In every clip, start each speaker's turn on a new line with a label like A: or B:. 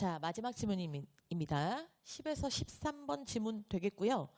A: 자, 마지막 지문입니다. 10에서 13번 지문 되겠고요.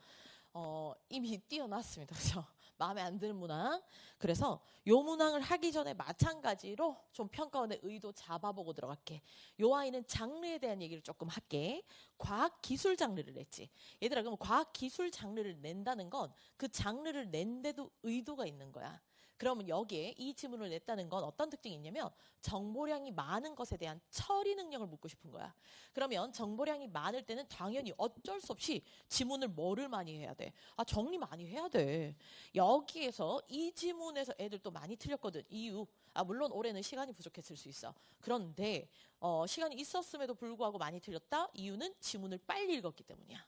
A: 어, 이미 띄어놨습니다. 그죠? 마음에 안 드는 문항. 그래서 요 문항을 하기 전에 마찬가지로 좀 평가원의 의도 잡아보고 들어갈게. 요 아이는 장르에 대한 얘기를 조금 할게. 과학 기술 장르를 냈지. 얘들아, 그럼 과학 기술 장르를 낸다는 건 그 장르를 낸데도 의도가 있는 거야. 그러면 여기에 이 지문을 냈다는 건 어떤 특징이 있냐면 정보량이 많은 것에 대한 처리 능력을 묻고 싶은 거야. 그러면 정보량이 많을 때는 당연히 어쩔 수 없이 지문을 뭐를 많이 해야 돼? 아, 정리 많이 해야 돼. 여기에서 이 지문에서 애들 또 많이 틀렸거든. 이유. 아, 물론 올해는 시간이 부족했을 수 있어. 그런데 어, 시간이 있었음에도 불구하고 많이 틀렸다? 이유는 지문을 빨리 읽었기 때문이야.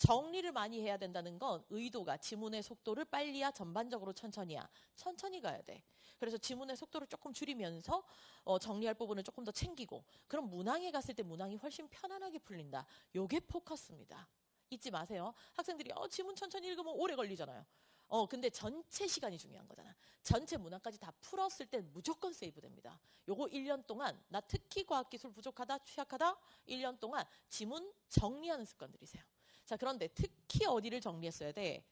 A: 정리를 많이 해야 된다는 건 의도가 지문의 속도를 빨리야 전반적으로 천천히야 천천히 가야 돼. 그래서 지문의 속도를 조금 줄이면서 어, 정리할 부분을 조금 더 챙기고 그럼 문항에 갔을 때 문항이 훨씬 편안하게 풀린다. 요게 포커스입니다. 잊지 마세요. 학생들이 어, 지문 천천히 읽으면 오래 걸리잖아요. 어, 근데 전체 시간이 중요한 거잖아. 전체 문항까지 다 풀었을 땐 무조건 세이브 됩니다. 요거 1년 동안 나 특히 과학기술 부족하다, 취약하다 1년 동안 지문 정리하는 습관 들이세요. 자, 그런데 특히 어디를 정리했어야 돼?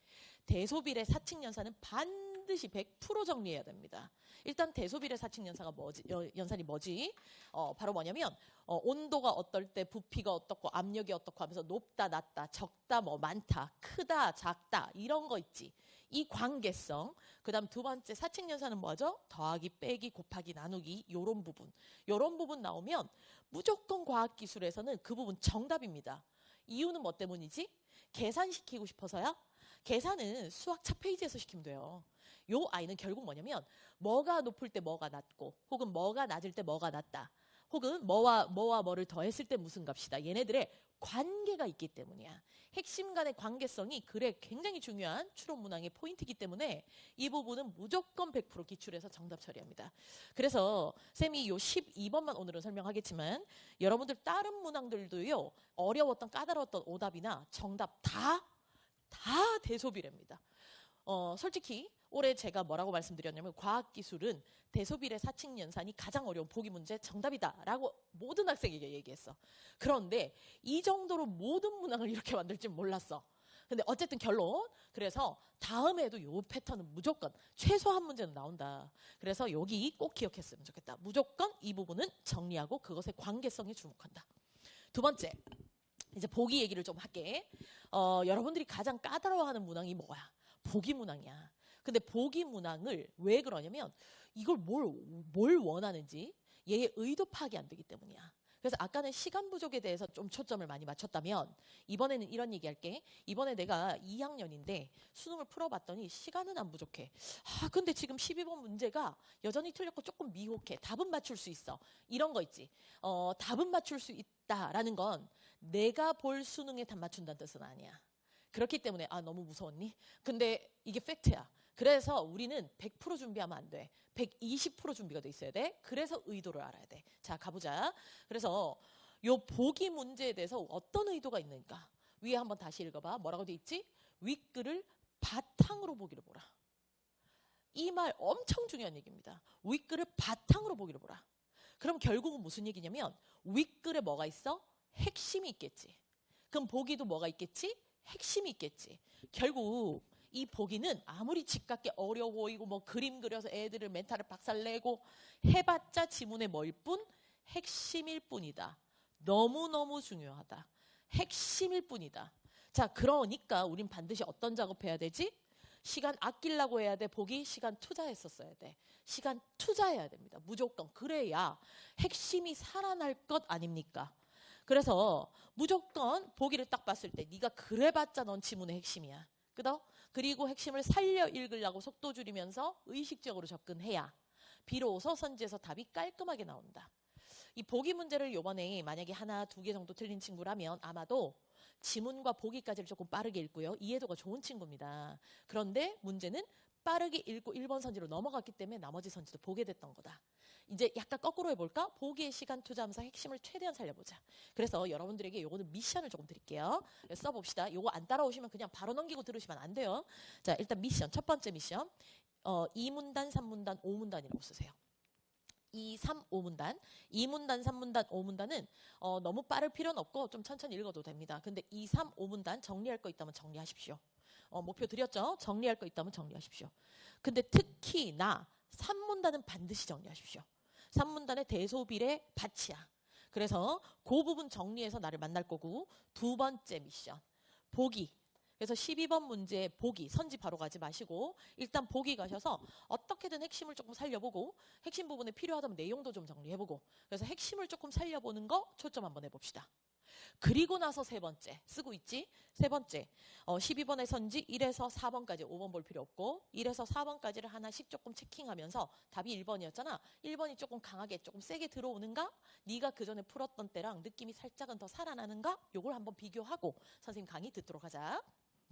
A: 대소비례 사칙 연산은 반드시 100% 정리해야 됩니다. 일단 대소비례 사칙 연산가 뭐지? 여- 연산이 뭐지? 어, 바로 뭐냐면 어, 온도가 어떨 때 부피가 어떻고 압력이 어떻고 하면서 높다, 낮다, 적다, 뭐 많다, 크다, 작다 이런 거 있지. 이 관계성. 그다음 두 번째 사칙 연산은 뭐죠? 더하기, 빼기, 곱하기, 나누기 요런 부분. 요런 부분 나오면 무조건 과학 기술에서는 그 부분 정답입니다. 이유는 뭐 때문이지? 계산시키고 싶어서요? 계산은 수학 첫 페이지에서 시키면 돼요. 요 아이는 결국 뭐냐면 뭐가 높을 때 뭐가 낮고 혹은 뭐가 낮을 때 뭐가 낮다. 혹은 뭐와 뭐와 뭐를 더했을 때 무슨 값이다. 얘네들의 관계가 있기 때문이야. 핵심 간의 관계성이 글에 굉장히 중요한 추론 문항의 포인트이기 때문에 이 부분은 무조건 100% 기출해서 정답 처리합니다. 그래서 쌤이 요 12번만 오늘은 설명하겠지만 여러분들 다른 문항들도요 어려웠던 까다로웠던 오답이나 정답 다 다 대소비례입니다. 어, 솔직히 올해 제가 뭐라고 말씀드렸냐면 과학기술은 대소비례 사칙 연산이 가장 어려운 보기 문제 정답이다라고 모든 학생에게 얘기했어. 그런데 이 정도로 모든 문항을 이렇게 만들 줄 몰랐어. 근데 어쨌든 결론 그래서 다음에도 요 패턴은 무조건 최소 한 문제는 나온다. 그래서 여기 꼭 기억했으면 좋겠다. 무조건 이 부분은 정리하고 그것의 관계성에 주목한다. 두 번째 이제 보기 얘기를 좀 할게. 어, 여러분들이 가장 까다로워하는 문항이 뭐야? 보기 문항이야. 근데 보기 문항을 왜 그러냐면 이걸 뭘, 뭘 원하는지 얘의 의도 파악이 안 되기 때문이야. 그래서 아까는 시간 부족에 대해서 좀 초점을 많이 맞췄다면 이번에는 이런 얘기 할게. 이번에 내가 2학년인데 수능을 풀어봤더니 시간은 안 부족해. 아, 근데 지금 12번 문제가 여전히 틀렸고 조금 미혹해. 답은 맞출 수 있어. 이런 거 있지. 어, 답은 맞출 수 있다라는 건 내가 볼 수능에 답 맞춘다는 뜻은 아니야. 그렇기 때문에 아 너무 무서웠니? 근데 이게 팩트야. 그래서 우리는 100% 준비하면 안 돼. 120% 준비가 돼 있어야 돼. 그래서 의도를 알아야 돼. 자, 가보자. 그래서 요 보기 문제에 대해서 어떤 의도가 있는가? 위에 한번 다시 읽어봐. 뭐라고 돼 있지? 윗글을 바탕으로 보기를 보라. 이 말 엄청 중요한 얘기입니다. 윗글을 바탕으로 보기를 보라. 그럼 결국은 무슨 얘기냐면 윗글에 뭐가 있어? 핵심이 있겠지. 그럼 보기도 뭐가 있겠지? 핵심이 있겠지. 결국 이 보기는 아무리 집같게 어려워 보이고 뭐 그림 그려서 애들을 멘탈을 박살내고 해봤자 지문에 뭐일 뿐 핵심일 뿐이다. 너무너무 중요하다. 핵심일 뿐이다. 자, 그러니까 우린 반드시 어떤 작업해야 되지? 시간 아끼려고 해야 돼. 보기 시간 투자했었어야 돼. 시간 투자해야 됩니다. 무조건. 그래야 핵심이 살아날 것 아닙니까? 그래서 무조건 보기를 딱 봤을 때 네가 그래봤자 넌 지문의 핵심이야. 그죠? 그리고 핵심을 살려 읽으려고 속도 줄이면서 의식적으로 접근해야 비로소 선지에서 답이 깔끔하게 나온다. 이 보기 문제를 요번에 만약에 하나 두 개 정도 틀린 친구라면 아마도 지문과 보기까지를 조금 빠르게 읽고요. 이해도가 좋은 친구입니다. 그런데 문제는 빠르게 읽고 1번 선지로 넘어갔기 때문에 나머지 선지도 보게 됐던 거다. 이제 약간 거꾸로 해볼까? 보기에 시간 투자하면서 핵심을 최대한 살려보자. 그래서 여러분들에게 요거는 미션을 조금 드릴게요. 써봅시다. 요거 안 따라오시면 그냥 바로 넘기고 들으시면 안 돼요. 자, 일단 미션. 첫 번째 미션. 어, 2문단, 3문단, 5문단이라고 쓰세요. 2, 3, 5문단, 2문단, 3문단, 5문단은 어, 너무 빠를 필요는 없고 좀 천천히 읽어도 됩니다. 근데 2, 3, 5문단 정리할 거 있다면 정리하십시오. 어, 목표 드렸죠? 정리할 거 있다면 정리하십시오. 근데 특히나 3문단은 반드시 정리하십시오. 3문단의 대소비례 받치야. 그래서 그 부분 정리해서 나를 만날 거고 두 번째 미션 보기. 그래서 12번 문제 보기 선지 바로 가지 마시고 일단 보기 가셔서 어떻게든 핵심을 조금 살려보고 핵심 부분에 필요하다면 내용도 좀 정리해보고 그래서 핵심을 조금 살려보는 거 초점 한번 해봅시다. 그리고 나서 세 번째 쓰고 있지? 세 번째 어, 12번의 선지 1에서 4번까지 5번 볼 필요 없고 1에서 4번까지를 하나씩 조금 체킹하면서 답이 1번이었잖아. 1번이 조금 강하게 조금 세게 들어오는가? 네가 그 전에 풀었던 때랑 느낌이 살짝은 더 살아나는가? 요걸 한번 비교하고 선생님 강의 듣도록 하자.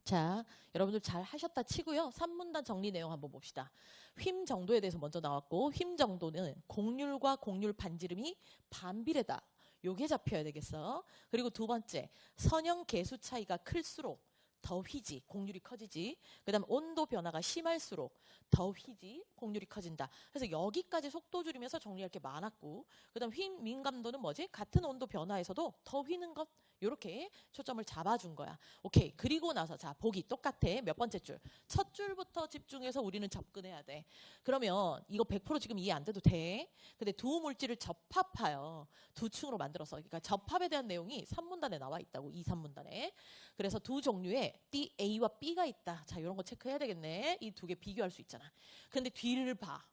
A: 자, 여러분들 잘 하셨다 치고요. 3문단 정리 내용 한번 봅시다. 휨 정도에 대해서 먼저 나왔고 휨 정도는 곡률과 곡률 반지름이 반비례다. 요게 잡혀야 되겠어. 그리고 두 번째, 선형 개수 차이가 클수록 더 휘지, 곡률이 커지지. 그 다음 온도 변화가 심할수록 더 휘지, 곡률이 커진다. 그래서 여기까지 속도 줄이면서 정리할 게 많았고, 그다음 휘 민감도는 뭐지? 같은 온도 변화에서도 더 휘는 것. 요렇게 초점을 잡아준 거야. 오케이. 그리고 나서 자 보기 똑같아. 몇 번째 줄? 첫 줄부터 집중해서 우리는 접근해야 돼. 그러면 이거 100% 지금 이해 안 돼도 돼. 근데 두 물질을 접합하여 두 층으로 만들어서 그러니까 접합에 대한 내용이 3문단에 나와 있다고 2, 3문단에. 그래서 두 종류의 띠 A와 B가 있다. 자, 이런 거 체크해야 되겠네. 이 두 개 비교할 수 있잖아. 근데 뒤를 봐.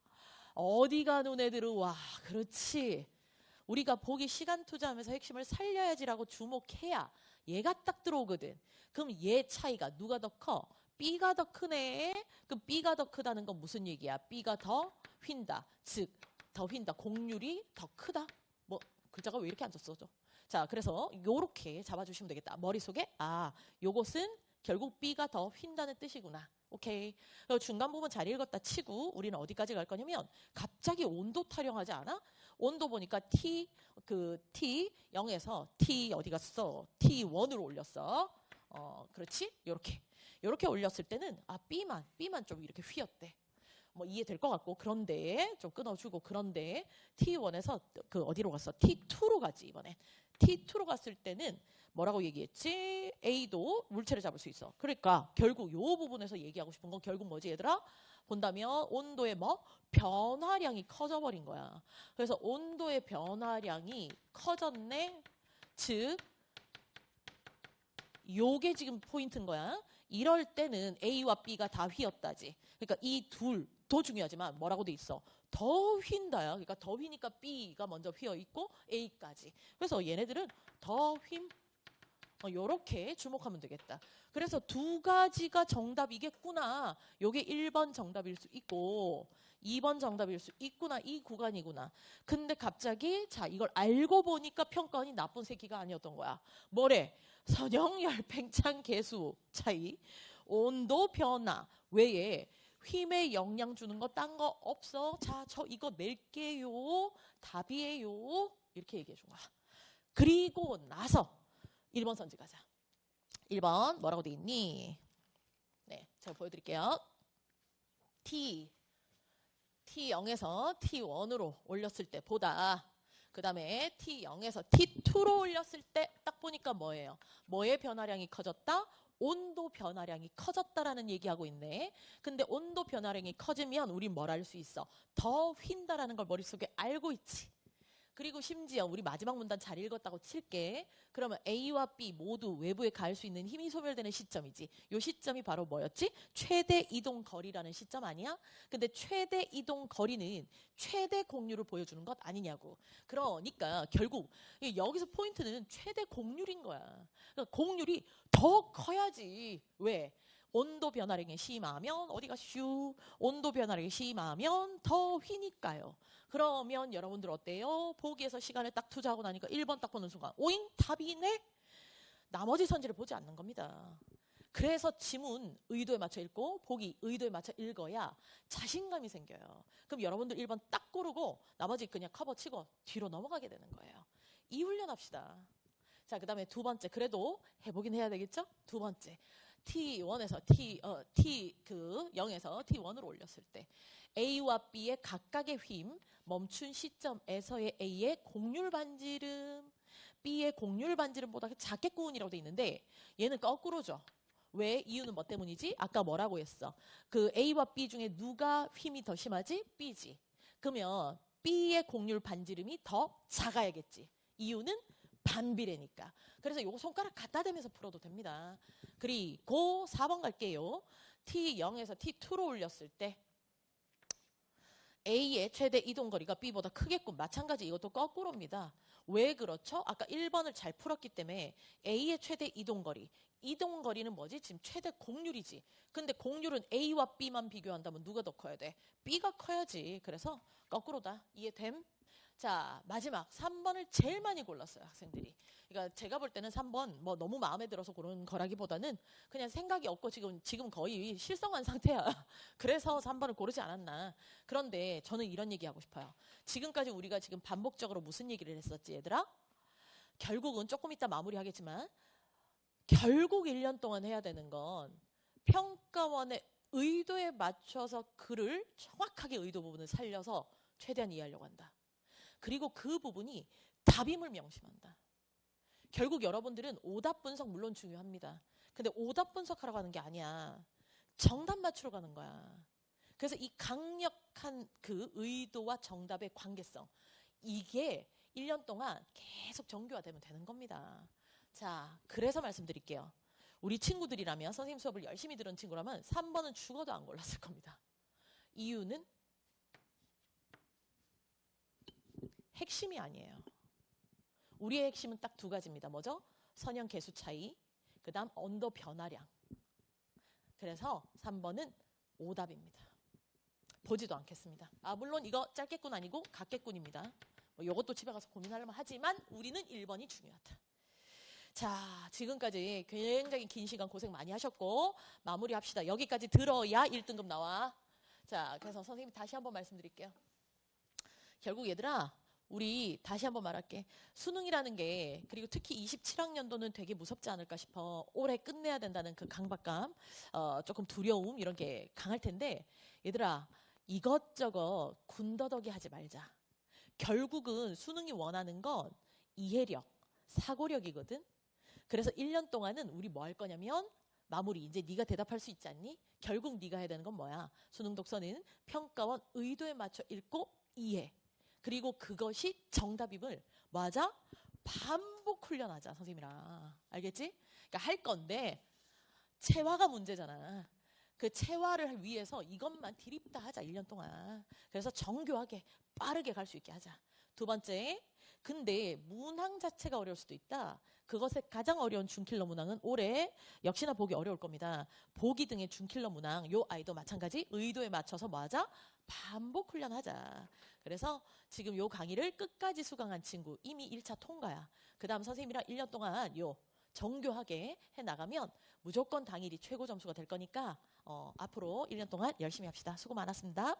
A: 어디가 눈에 들어와. 그렇지. 우리가 보기 시간 투자하면서 핵심을 살려야지라고 주목해야 얘가 딱 들어오거든. 그럼 얘 차이가 누가 더 커? B가 더 크네. 그럼 B가 더 크다는 건 무슨 얘기야? B가 더 휜다. 즉, 더 휜다. 곡률이 더 크다. 뭐 글자가 왜 이렇게 안 썼어져? 자, 그래서 요렇게 잡아주시면 되겠다. 머릿속에 아, 요것은 결국 B가 더 휜다는 뜻이구나. 오케이. 중간 부분 잘 읽었다 치고 우리는 어디까지 갈 거냐면 갑자기 온도 타령하지 않아? 온도 보니까 T 그 T 0에서 T 어디 갔어? T 1으로 올렸어. 어, 그렇지? 요렇게. 요렇게 올렸을 때는 아, B만 B만 좀 이렇게 휘었대. 뭐 이해될 것 같고 그런데 좀 끊어주고 그런데 T1에서 그 어디로 갔어? T2로 가지 이번에 T2로 갔을 때는 뭐라고 얘기했지? A도 물체를 잡을 수 있어. 그러니까 결국 요 부분에서 얘기하고 싶은 건 결국 뭐지 얘들아? 본다면 온도의 뭐 변화량이 커져버린 거야. 그래서 온도의 변화량이 커졌네. 즉 요게 지금 포인트인 거야. 이럴 때는 A와 B가 다 휘었다지. 그러니까 이 둘 더 중요하지만 뭐라고 돼 있어? 더 휜다야. 그러니까 더 휘니까 B가 먼저 휘어 있고 A까지. 그래서 얘네들은 더 휜. 어, 요렇게 주목하면 되겠다. 그래서 두 가지가 정답이겠구나. 요게 1번 정답일 수 있고 2번 정답일 수 있구나. 이 구간이구나. 근데 갑자기 자 이걸 알고 보니까 평가원이 나쁜 새끼가 아니었던 거야. 뭐래? 선형열 팽창 개수 차이, 온도 변화 외에 휨에 영향 주는 거딴거 없어. 자, 저 이거 낼게요. 답이에요. 이렇게 얘기해 준 거야. 그리고 나서 1번 선지 가자. 1번 뭐라고 돼 있니? 네, 제가 보여드릴게요. T, T0에서 T1으로 올렸을 때 보다 그 다음에 T0에서 T2로 올렸을 때 딱 보니까 뭐예요? 뭐의 변화량이 커졌다? 온도 변화량이 커졌다라는 얘기하고 있네. 근데 온도 변화량이 커지면 우린 뭘 알 수 있어? 더 휜다라는 걸 머릿속에 알고 있지. 그리고 심지어 우리 마지막 문단 잘 읽었다고 칠게. 그러면 A와 B 모두 외부에 갈 수 있는 힘이 소멸되는 시점이지. 요 시점이 바로 뭐였지? 최대 이동 거리라는 시점 아니야? 근데 최대 이동 거리는 최대 공률을 보여주는 것 아니냐고. 그러니까 결국 이 여기서 포인트는 최대 공률인 거야. 그러니까 공률이 더 커야지. 왜? 온도 변화량이 심하면 어디가 슈 온도 변화량이 심하면 더 휘니까요. 그러면 여러분들 어때요? 보기에서 시간을 딱 투자하고 나니까 1번 딱 보는 순간 오잉 답이네. 나머지 선지를 보지 않는 겁니다. 그래서 지문 의도에 맞춰 읽고 보기 의도에 맞춰 읽어야 자신감이 생겨요. 그럼 여러분들 1번 딱 고르고 나머지 그냥 커버 치고 뒤로 넘어가게 되는 거예요. 이 훈련합시다. 자, 그 다음에 두 번째. 그래도 해보긴 해야 되겠죠? 두 번째. T1에서 T 어 T 그 0에서 T1으로 올렸을 때 A와 B의 각각의 힘 멈춘 시점에서의 A의 공률 반지름 B의 공률 반지름보다 작겠군이라고 돼 있는데 얘는 거꾸로죠. 왜? 이유는 뭐 때문이지? 아까 뭐라고 했어? 그 A와 B 중에 누가 힘이 더 심하지? B지. 그러면 B의 공률 반지름이 더 작아야겠지. 이유는 반비례니까. 그래서 요거 손가락 갖다 대면서 풀어도 됩니다. 그리고 4번 갈게요. T0에서 T2로 올렸을 때 A의 최대 이동 거리가 B보다 크겠군. 마찬가지 이것도 거꾸로입니다. 왜 그렇죠? 아까 1번을 잘 풀었기 때문에 A의 최대 이동 거리. 이동 거리는 뭐지? 지금 최대 공률이지. 근데 공률은 A와 B만 비교한다면 누가 더 커야 돼? B가 커야지. 그래서 거꾸로다. 이해됨? 자, 마지막 3번을 제일 많이 골랐어요, 학생들이. 그러니까 제가 볼 때는 3번 뭐 너무 마음에 들어서 고른 거라기보다는 그냥 생각이 없고 지금 지금 거의 실성한 상태야. 그래서 3번을 고르지 않았나. 그런데 저는 이런 얘기 하고 싶어요. 지금까지 우리가 지금 반복적으로 무슨 얘기를 했었지, 얘들아? 결국은 조금 이따 마무리하겠지만 결국 1년 동안 해야 되는 건 평가원의 의도에 맞춰서 글을 정확하게 의도 부분을 살려서 최대한 이해하려고 한다. 그리고 그 부분이 답임을 명심한다. 결국 여러분들은 오답 분석 물론 중요합니다. 근데 오답 분석하러 가는 게 아니야. 정답 맞추러 가는 거야. 그래서 이 강력한 그 의도와 정답의 관계성 이게 1년 동안 계속 정교화되면 되는 겁니다. 자, 그래서 말씀드릴게요. 우리 친구들이라면 선생님 수업을 열심히 들은 친구라면 3번은 죽어도 안 골랐을 겁니다. 이유는 핵심이 아니에요. 우리의 핵심은 딱 두 가지입니다. 뭐죠? 선형 개수 차이, 그 다음 언더 변화량. 그래서 3번은 오답입니다. 보지도 않겠습니다. 아, 물론 이거 짧겠군 아니고 같겠군입니다. 뭐 이것도 집에 가서 고민하려면 하지만 우리는 1번이 중요하다. 자, 지금까지 굉장히 긴 시간 고생 많이 하셨고 마무리합시다. 여기까지 들어야 1등급 나와. 자, 그래서 선생님 다시 한번 말씀드릴게요. 결국 얘들아, 우리 다시 한번 말할게. 수능이라는 게 그리고 특히 27학년도는 되게 무섭지 않을까 싶어. 올해 끝내야 된다는 그 강박감, 어, 조금 두려움 이런 게 강할 텐데 얘들아 이것저것 군더더기 하지 말자. 결국은 수능이 원하는 건 이해력, 사고력이거든. 그래서 1년 동안은 우리 뭐 할 거냐면 마무리 이제 네가 대답할 수 있지 않니? 결국 네가 해야 되는 건 뭐야? 수능 독서는 평가원 의도에 맞춰 읽고 이해. 그리고 그것이 정답임을 맞아 반복 훈련하자 선생님이랑 알겠지? 그러니까 할 건데 체화가 문제잖아. 그 체화를 위해서 이것만 디립다 하자 1년 동안. 그래서 정교하게 빠르게 갈 수 있게 하자. 두 번째, 근데 문항 자체가 어려울 수도 있다. 그것에 가장 어려운 준킬러 문항은 올해 역시나 보기 어려울 겁니다. 보기 등의 준킬러 문항, 요 아이도 마찬가지 의도에 맞춰서 뭐 하자? 반복 훈련하자. 그래서 지금 요 강의를 끝까지 수강한 친구 이미 1차 통과야. 그 다음 선생님이랑 1년 동안 요 정교하게 해 나가면 무조건 당일이 최고 점수가 될 거니까 어, 앞으로 1년 동안 열심히 합시다. 수고 많았습니다.